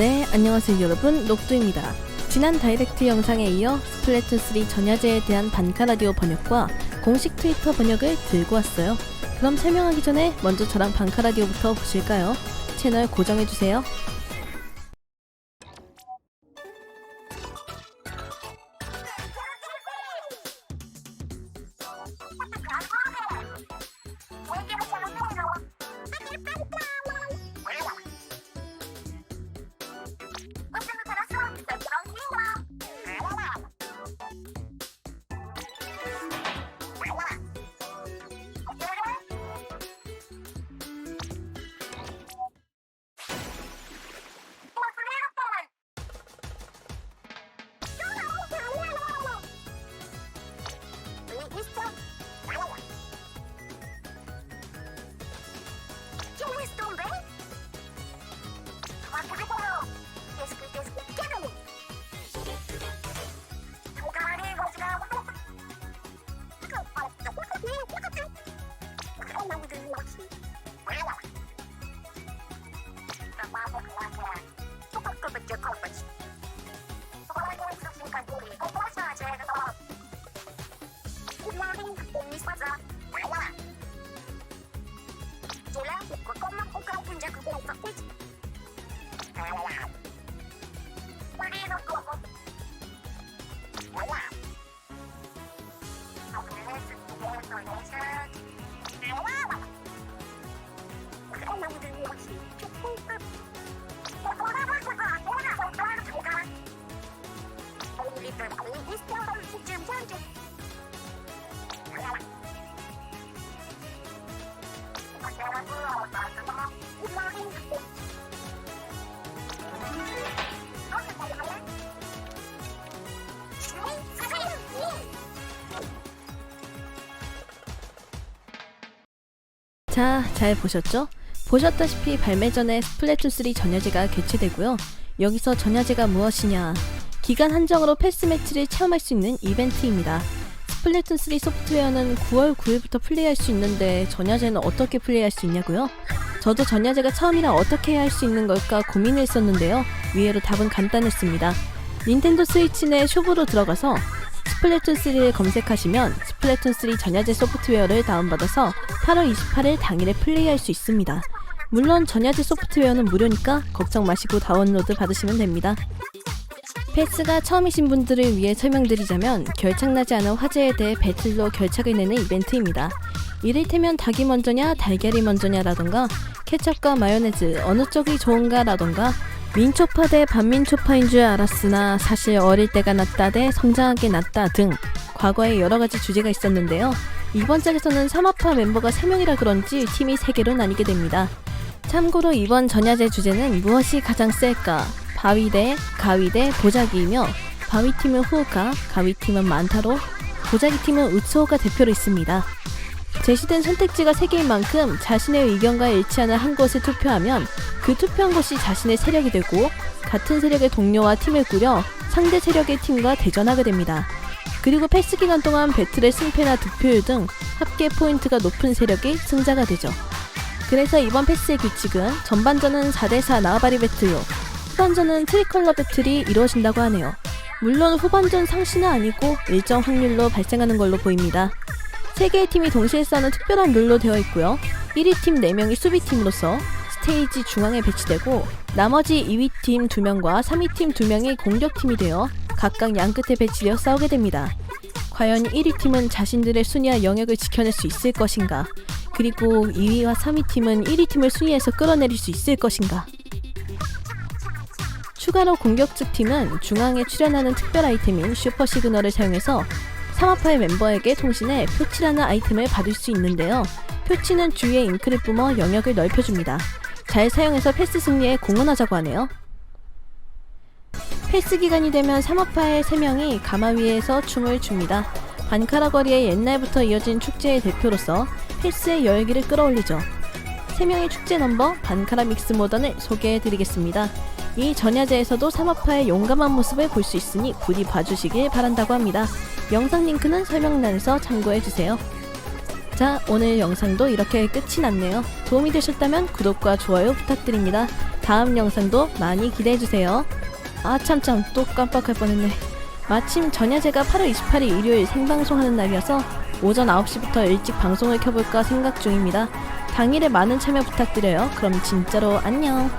네, 안녕하세요 여러분, 녹두입니다. 지난 다이렉트 영상에 이어 스플래툰3 전야제에 대한 반카 라디오 번역과 공식 트위터 번역을 들고 왔어요. 그럼 설명하기 전에 먼저 저랑 반카 라디오부터 보실까요? 채널 고정해주세요. Oh. 자, 잘 보셨죠? 보셨다시피 발매 전에 스플래툰3 전야제가 개최되고요. 여기서 전야제가 무엇이냐? 기간 한정으로 패스 매치를 체험할 수 있는 이벤트입니다. 스플래툰 3 소프트웨어는 9월 9일부터 플레이할 수 있는데 전야제는 어떻게 플레이할 수 있냐고요? 저도 전야제가 처음이라 어떻게 해야 할 수 있는 걸까 고민을 했었는데요. 위에로 답은 간단했습니다. 닌텐도 스위치 내 숍으로 들어가서 스플래툰 3를 검색하시면 스플래툰 3 전야제 소프트웨어를 다운받아서 8월 28일 당일에 플레이할 수 있습니다. 물론 전야제 소프트웨어는 무료니까 걱정 마시고 다운로드 받으시면 됩니다. 패스가 처음이신 분들을 위해 설명드리자면 결착나지 않은 화제에 대해 배틀로 결착을 내는 이벤트입니다. 이를테면 닭이 먼저냐 달걀이 먼저냐라던가 케첩과 마요네즈 어느 쪽이 좋은가라던가 민초파 대 반민초파인 줄 알았으나 사실 어릴 때가 낫다 대 성장하게 낫다 등 과거에 여러 가지 주제가 있었는데요. 이번 짝에서는 3화파 멤버가 3명이라 그런지 팀이 3개로 나뉘게 됩니다. 참고로 이번 전야제 주제는 무엇이 가장 셀까? 바위 대 가위 대 보자기이며 바위 팀은 후우카, 가위 팀은 만타로, 보자기 팀은 우츠호가 대표로 있습니다. 제시된 선택지가 3개인 만큼 자신의 의견과 일치하는 한 곳에 투표하면 그 투표한 곳이 자신의 세력이 되고 같은 세력의 동료와 팀을 꾸려 상대 세력의 팀과 대전하게 됩니다. 그리고 패스 기간 동안 배틀의 승패나 득표율 등 합계 포인트가 높은 세력이 승자가 되죠. 그래서 이번 패스의 규칙은 전반전은 4대4 나와바리 배틀로 후반전은 트리컬러 배틀이 이루어진다고 하네요. 물론 후반전 상시는 아니고 일정 확률로 발생하는 걸로 보입니다. 3개의 팀이 동시에 싸는 특별한 룰로 되어 있고요. 1위 팀 4명이 수비팀으로서 스테이지 중앙에 배치되고 나머지 2위 팀 2명과 3위 팀 2명이 공격팀이 되어 각각 양끝에 배치되어 싸우게 됩니다. 과연 1위 팀은 자신들의 순위와 영역을 지켜낼 수 있을 것인가? 그리고 2위와 3위 팀은 1위 팀을 순위에서 끌어내릴 수 있을 것인가? 추가로 공격적 팀은 중앙에 출연하는 특별 아이템인 슈퍼 시그널을 사용해서 3화파의 멤버에게 통신해 표치라는 아이템을 받을 수 있는데요. 표치는 주위의 잉크를 뿜어 영역을 넓혀줍니다. 잘 사용해서 패스 승리에 공헌하자고 하네요. 패스 기간이 되면 3화파의 3명이 가마 위에서 춤을 춥니다. 반카라 거리의 옛날부터 이어진 축제의 대표로서 패스의 열기를 끌어올리죠. 3명의 축제 넘버 반카라 믹스 모던을 소개해드리겠습니다. 이 전야제에서도 3화파의 용감한 모습을 볼 수 있으니 부디 봐주시길 바란다고 합니다. 영상 링크는 설명란에서 참고해주세요. 자, 오늘 영상도 이렇게 끝이 났네요. 도움이 되셨다면 구독과 좋아요 부탁드립니다. 다음 영상도 많이 기대해주세요. 아, 참참, 또 깜빡할 뻔했네. 마침 전야제가 8월 28일 일요일 생방송하는 날이어서 오전 9시부터 일찍 방송을 켜볼까 생각 중입니다. 당일에 많은 참여 부탁드려요. 그럼 진짜로 안녕.